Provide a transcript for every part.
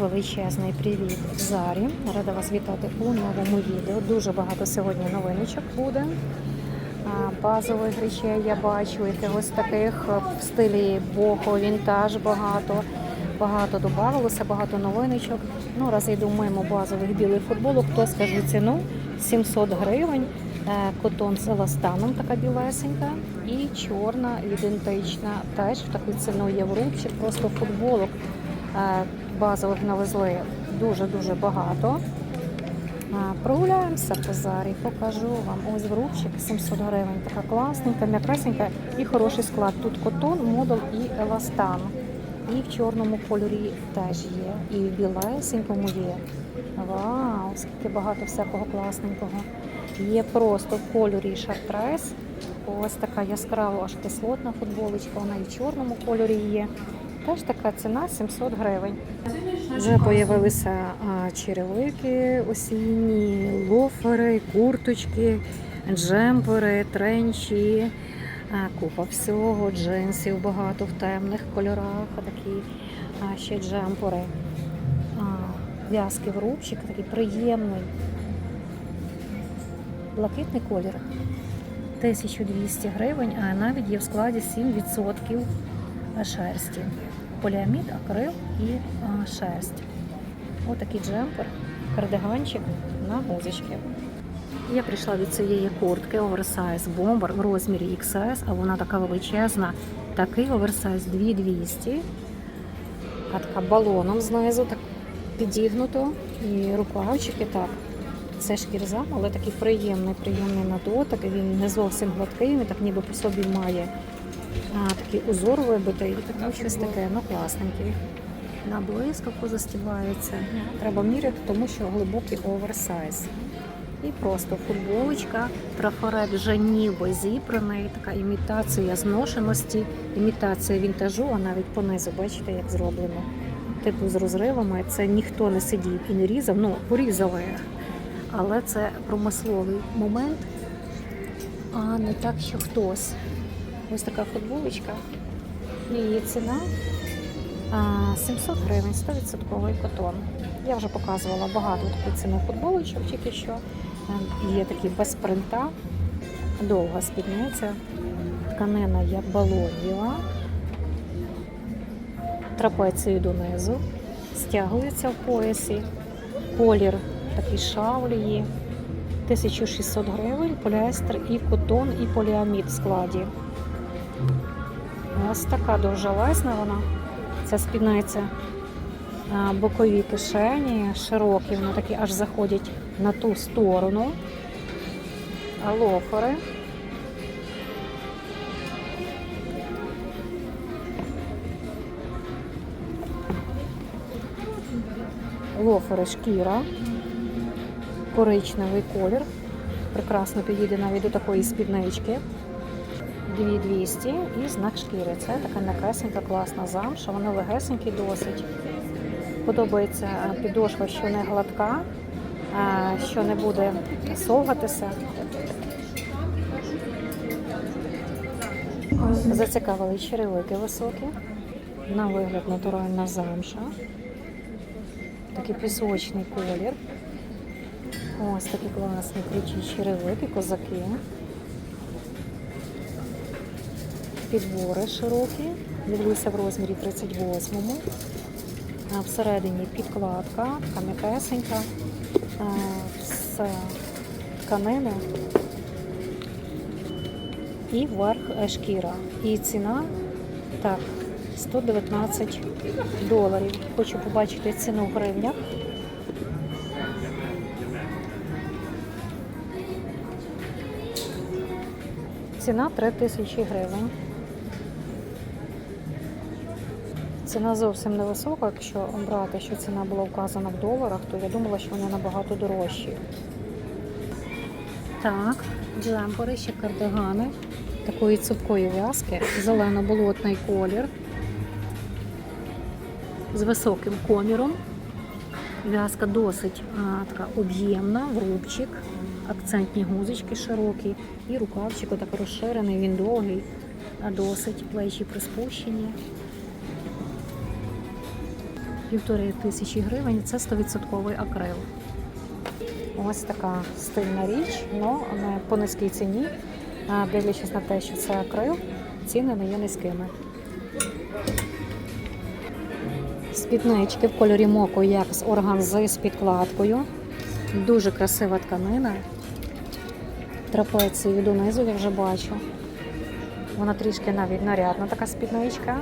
величезний привіт Зарі. Рада вас вітати у новому відео. Дуже багато сьогодні новиночок буде. Базових речей я бачу, якихось таких в стилі бохо, вінтаж багато. Багато додавалося, багато новиночок. Ну, раз йдемо базових білих футболок, то скажу ціну 700 гривень. Е, Котон з еластаном така білесенька і чорна, ідентична. Теж в таку ціну є в рубчик, просто футболок е, базових навезли дуже-дуже багато. Прогуляємося по зарі, покажу вам. Ось в рубчик 700 гривень. Така класненька, м'якесенька і хороший склад. Тут котон, модул і еластан. І в чорному кольорі теж є. І в білесенькому є. Вау, скільки багато всякого класненького. Є просто в кольорі шартрес. Ось така яскрава аж кислотна футболочка, вона і в чорному кольорі є. Теж така ціна 700 гривень. Вже з'явилися черевики осінні, лофери, курточки, джемпери, тренчі, купа всього, джинсів багато в темних кольорах, такі а, ще джемпери. А, в'язки в рубчик, такий приємний. Блакитний колір. 1200 гривень, а навіть є в складі 7% шерсті. Поліамід, акрил і а, шерсть. Отакий джемпер, кардиганчик на гузочки. Я прийшла від цієї куртки оверсайз бомбер в розмірі XS, а вона така величезна. Такий оверсайз 2200. А така балоном знизу, так підігнуто. І рукавчики так. Це шкірзам, але такий приємний, приємний на дотик. Він не зовсім гладкий, він так ніби по собі має а, такий узор вибитий, ну, щось таке, ну класненький. На блискавку застібається. Треба міряти, тому що глибокий оверсайз. І просто футболочка, трафарет вже ніби зібраний, така імітація зношеності, імітація вінтажу, а навіть понизу, бачите, як зроблено. Типу з розривами. Це ніхто не сидів і не різав, ну порізали. Але це промисловий момент, а не так, що хтось. Ось така футболочка. Її ціна 700 гривень, 100% котон. Я вже показувала багато таких ціну футболочок тільки що. Е, Є такі без принта, довга спідниця, тканина як балонєва, трапецію донизу, стягується в поясі, колір такий шавлії, 1600 гривень, поліестер і котон, і поліамід в складі. Ось така довжелезна вона. Ця спідниця. Бокові кишені, широкі, вони такі аж заходять на ту сторону. Лофери. Лофери шкіра, коричневий колір. Прекрасно підійде навіть до такої спіднички. 2200 і знак шкіри. Це така м'якесенька, класна замша, вона легесенький досить. Подобається підошва, що не гладка, що не буде совгатися. Зацікавили черевики високі. На вигляд натуральна замша. Такий пісочний колір. Ось такі класні круті черевики, козаки. Підбори широкі, дивлюся в розмірі 38-му. Всередині підкладка, така з тканини і верх е, шкіра. І ціна так, 119 доларів. Хочу побачити ціну в гривнях. Ціна 3000 гривень. Ціна зовсім невисока, якщо брати, що ціна була вказана в доларах, то я думала, що вони набагато дорожчі. Так, джемпери, ще кардигани такої цупкої в'язки, зелено-болотний колір з високим коміром. В'язка досить а, така об'ємна, в рубчик, акцентні гузочки широкі, і рукавчик отак розширений, він довгий, а досить плечі приспущені. Півтори тисячі гривень. Це 100% акрил. Ось така стильна річ, але по низькій ціні. Дивлячись на те, що це акрил, ціни не є низькими. Спіднички в кольорі моко, як з органзи з підкладкою. Дуже красива тканина. Трапецію донизу я вже бачу. Вона трішки навіть нарядна, така спідничка.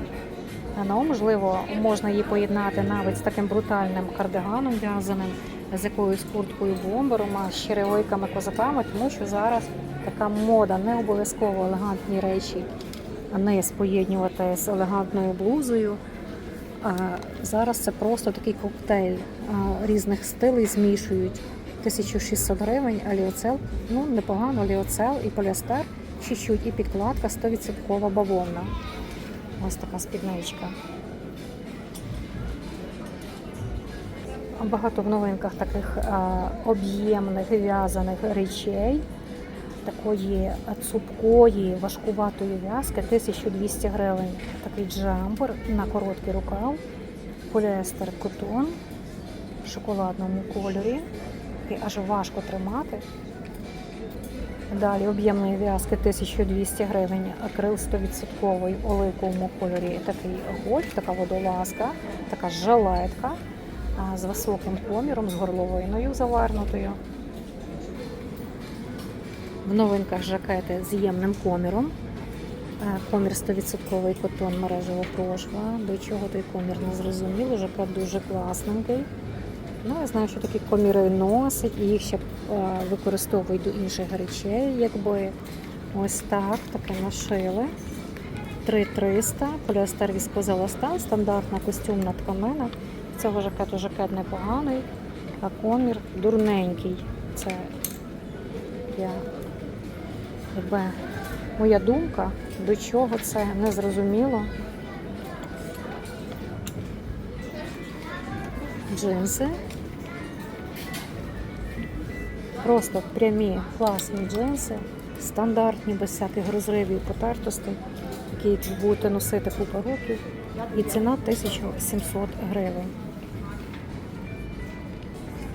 Ну, можливо, можна її поєднати навіть з таким брутальним кардиганом в'язаним, з якоюсь курткою бомбером, а з черевиками козаками, тому що зараз така мода, не обов'язково елегантні речі, не споєднювати з елегантною блузою. Зараз це просто такий коктейль різних стилей змішують. 1600 гривень, аліоцел, ну непогано, аліоцел і поліестер, чуть-чуть, і підкладка 100% бавовна. Ось така спідничка. Багато в новинках таких а, об'ємних в'язаних речей, такої цупкої, важкуватої в'язки, 1200 гривень. Такий джампер на короткий рукав, поліестер котон в шоколадному кольорі. І аж важко тримати. Далі об'ємної в'язки 1200 гривень, акрил 100% в оливковому кольорі. Такий гольф, така водолазка, така жилетка з високим коміром, з горловиною завернутою. В новинках жакети з ємним коміром. Е, Комір 100% котон мережево прошва. До чого той комір не зрозуміло, жакет дуже класненький. Ну, я знаю, що такі коміри носять, і їх ще е, використовують до інших речей, якби ось так, таке нашили. 3300, поліестер віскозеластан, стандартна костюмна тканина. Цього жакету жакет непоганий, а комір дурненький. Це я, якби, моя думка, до чого це не зрозуміло. Джинси. Просто прямі класні джинси, стандартні, без всяких розривів, потертостей, які будете носити купу років. І ціна 1700 гривень.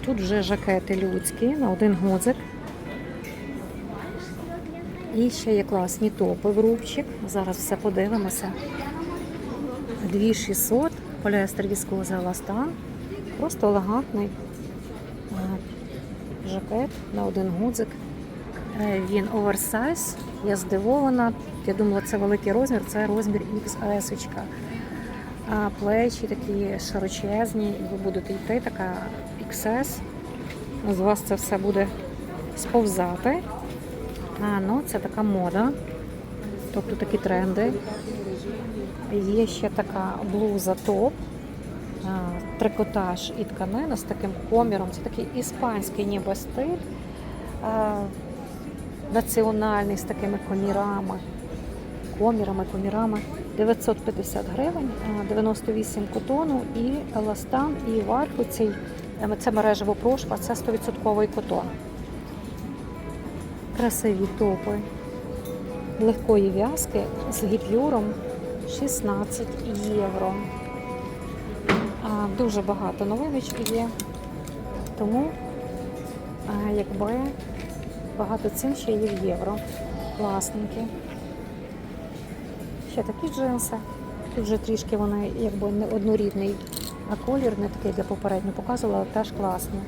Тут вже жакети людські на один гудзик. І ще є класні топи в рубчик. Зараз все подивимося. 2600, поліестер віскоза еластан. Просто елегантний жакет на один гудзик. Е, Він оверсайз. Я здивована. Я думала, це великий розмір, це розмір XS. А плечі такі широчезні, і ви будете йти, така XS. З вас це все буде сповзати. А, ну, це така мода. Тобто такі тренди. Є ще така блуза топ, трикотаж і тканина з таким коміром. Це такий іспанський ніби стиль, національний з такими комірами. Комірами, комірами. 950 гривень, 98 котону і еластан, і варфу цей. е, Це мережево прошва, це 100% котон. Красиві топи легкої в'язки з гіпюром 16 євро. Дуже багато новиночок є, тому якби багато цін ще є в євро. Класненькі. Ще такі джинси. Тут вже трішки вони якби не однорідний, а колір не такий для попередньо показувала, але теж класний.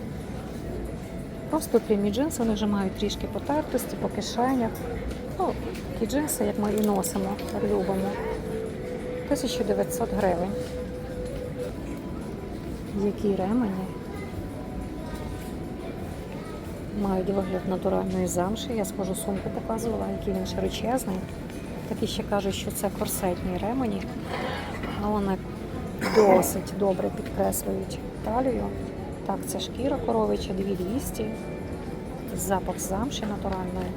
Просто прямі джинси, вони вже мають трішки потертості по кишенях. Ну, такі джинси, як ми і носимо, любимо. 1900 гривень. Які ремені. Мають вигляд натуральної замші. Я схожу сумку показувала, який він широчезний. Такі ще кажуть, що це корсетні ремені, а вони досить добре підкреслюють талію. Так, це шкіра коровича 2200. Запах замші натуральної.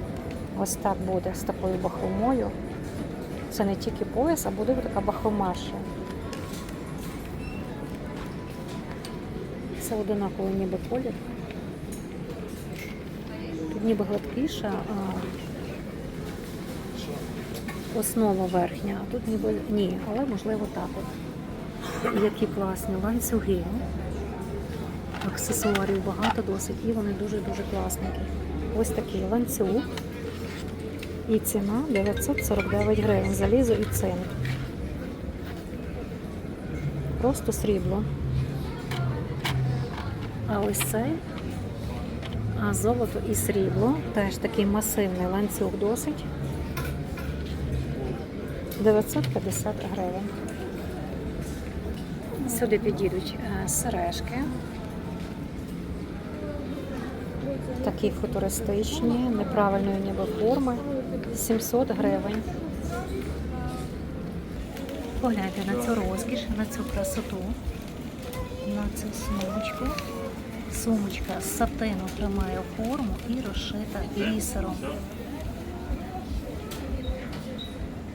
Ось так буде з такою бахромою. Це не тільки пояс, а буде така бахрома ще. Це одинаковий ніби колір. Тут ніби гладкіша, а основа верхня, а тут ніби ні, але можливо так от. Які класні ланцюги. Аксесуарів багато досить і вони дуже-дуже класненькі. Ось такий ланцюг. І ціна 949 гривень. Залізо і цинк. Просто срібло. А ось цей а золото і срібло. Теж такий масивний ланцюг досить. 950 гривень. Сюди підійдуть е, сережки. Такі футуристичні, неправильної ніби форми. 700 гривень. Погляньте на цю розкіш, на цю красоту, на цю сумочку. Сумочка з сатину тримає форму і розшита бісером.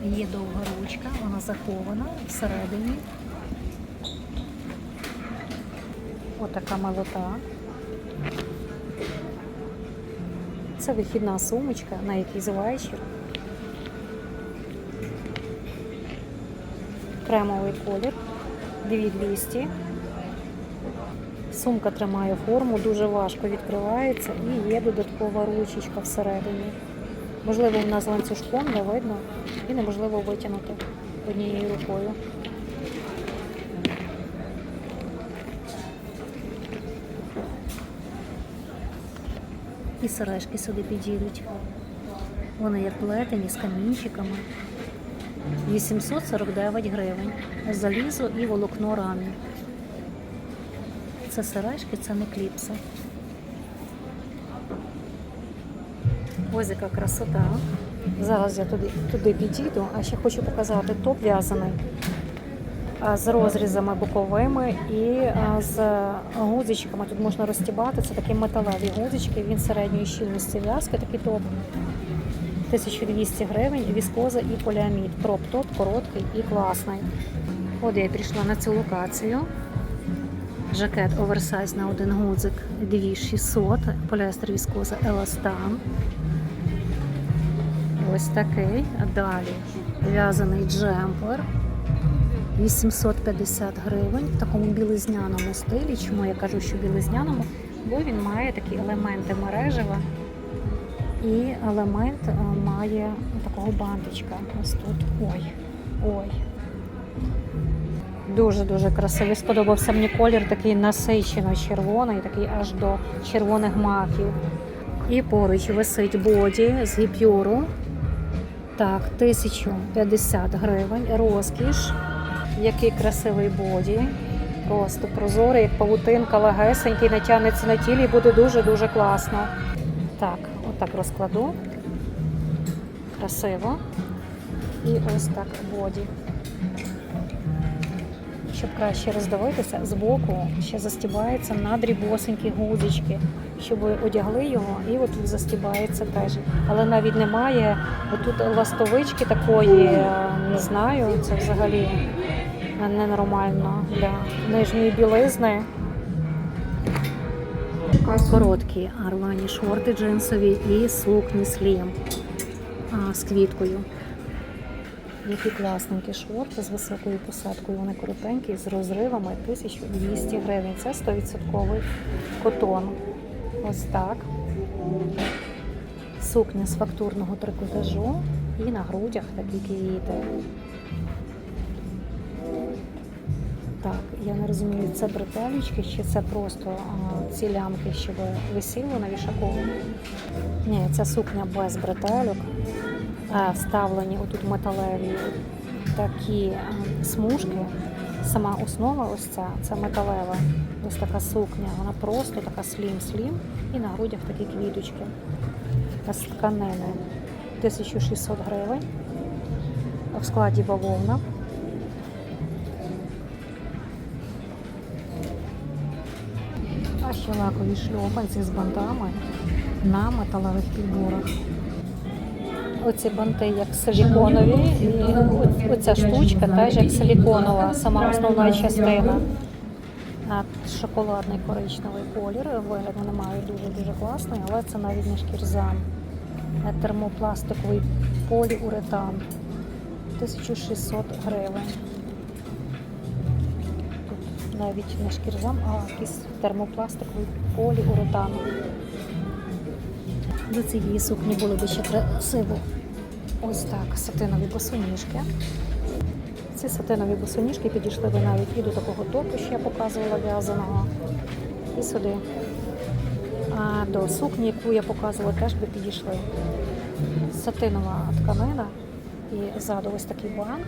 Є довга ручка, вона захована всередині. Отака молота. Це вихідна сумочка на якийсь вечір. Кремовий колір 2200. Сумка тримає форму, дуже важко відкривається і є додаткова ручечка всередині. Можливо, вона з ланцюжком не видно і неможливо витягнути однією рукою. І сережки сюди підійдуть. Вони як плетені з камінчиками. 849 гривень. Залізо і волокно рамі. Це сережки, це не кліпси. Ось яка красота. Зараз я туди, туди підійду, а ще хочу показати топ в'язаний з розрізами боковими і з гудзичками. Тут можна розтібати. Це такі металеві гудзички, він середньої щільності в'язки, такий топ. 1200 гривень, віскоза і поліамід. Кроп-топ короткий і класний. От я прийшла на цю локацію. Жакет оверсайз на один гудзик 2600, поліестер віскоза Еластан. Ось такий. Далі в'язаний джемпер 850 гривень в такому білизняному стилі. Чому я кажу, що білизняному? Бо він має такі елементи мережева і елемент е, має такого бантичка. Ось тут. Ой, ой. Дуже-дуже красивий. Сподобався мені колір такий насичено червоний, такий аж до червоних маків. І поруч висить боді з гіпюру. Так, 1050 гривень. Розкіш. Який красивий боді. Просто прозорий, як павутинка, легесенький, не тягнеться на тілі і буде дуже-дуже класно. Так, отак розкладу. Красиво. І ось так боді. Щоб краще роздивитися, збоку ще застібається на дрібосенькі гудзички, щоб одягли його, і отут застібається теж. Але навіть немає отут ластовички такої, е, не знаю, це взагалі ненормально для нижньої білизни. Короткі армані шорти джинсові і сукні слім з квіткою. Які класненькі шорти з високою посадкою. Вони коротенькі, з розривами 1200 гривень. Це 100% котон. Ось так. Сукня з фактурного трикотажу і на грудях такі квіти. Так, я не розумію, це бретелечки чи це просто ці лямки, щоб висіло на вішаку. Ні, ця сукня без бретельок. Вставлені отут металеві такі смужки. Сама основа ось ця, це металева. Ось така сукня. Вона просто така слім-слім і на грудях такі квіточки. З тканини 1600 гривень. В складі бавовна. А ще лакові шльопанці з бантами на металевих підборах. Оці банти як силіконові, і оця штучка теж як силіконова, сама основна частина. Шоколадний коричневий колір. Вигляд вони мають дуже-дуже класний, але це навіть не шкірзам. Е, Термопластиковий поліуретан. 1600 гривень. Тут навіть не шкірзам, а якийсь термопластиковий поліуретан. До цієї сукні було б ще красиво. Ось так, сатинові босоніжки. Ці сатинові босоніжки підійшли би навіть і до такого топу, що я показувала в'язаного, і сюди. А до сукні, яку я показувала, теж би підійшли. Сатинова тканина і ззаду ось такий бант.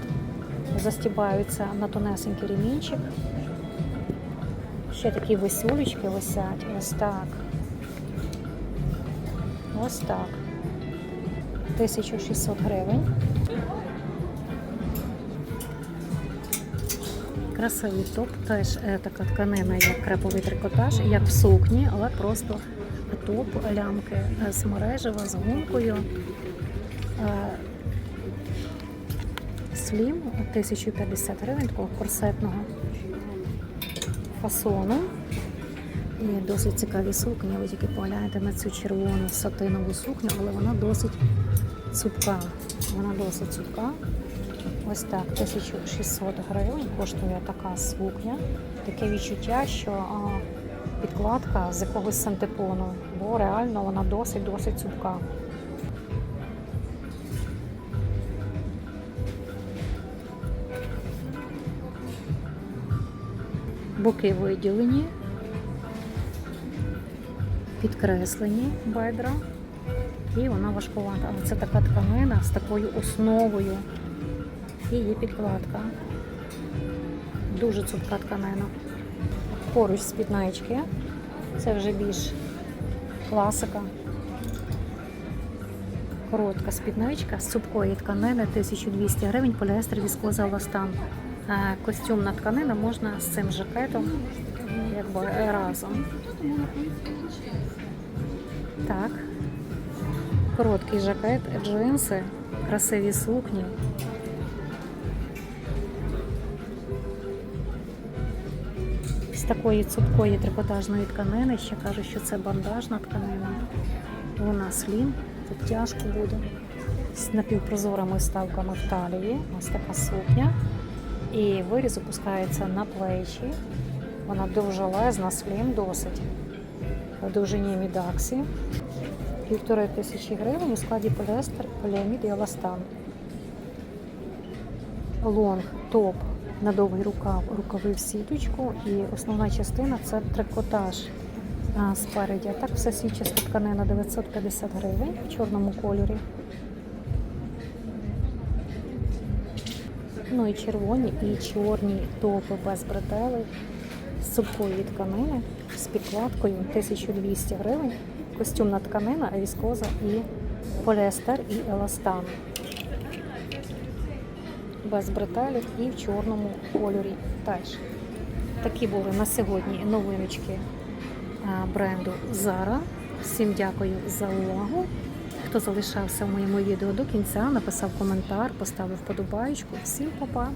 Застібаються на тонесенький ремінчик. Ще такі висюлечки висять. Ось так. Ось так. 1600 гривень. Красивий топ, теж е, така тканина, як креповий трикотаж, як в сукні, але просто топ лямки з мережева, з гумкою. Е, Слім 1050 гривень, такого корсетного фасону. Досить цікаві сукні. Ви тільки погляньте на цю червону сатинову сукню, але вона досить цупка. Вона досить цупка. Ось так, 1600 гривень коштує така сукня. Таке відчуття, що а, підкладка з якогось синтепону, бо реально вона досить-досить цупка. Боки виділені, підкреслені бедра, і вона важкувата. Але це така тканина з такою основою. І є підкладка. Дуже цупка тканина. Поруч з спіднички. Це вже більш класика. Коротка спідничка з цупкої тканини 1200 гривень, поліестер віскоза еластан. Е, Костюмна тканина можна з цим жакетом якби разом. Так. Короткий жакет, джинси, красиві сукні. З такої цупкої трикотажної тканини ще кажуть, що це бандажна тканина. Вона слім, тут тяжко буде. З напівпрозорими ставками в талії. Ось така сукня. І виріз опускається на плечі. Вона дуже лезна, слім досить. В довжині мідаксі. Півтори тисячі гривень у складі поліестер, поліамід і еластан. Лонг, топ на довгий рукав, рукави в сіточку. І основна частина це трикотаж спереді. А так все січаста тканина 950 гривень в чорному кольорі. Ну і червоні, і чорні топи без бретелей з цупкої тканини з підкладкою 1200 гривень. Костюмна тканина, віскоза і поліестер і еластан. Без бретелів і в чорному кольорі теж. Такі були на сьогодні новиночки бренду Zara. Всім дякую за увагу. Хто залишався в моєму відео до кінця, написав коментар, поставив подобаєчку. Всім па-па!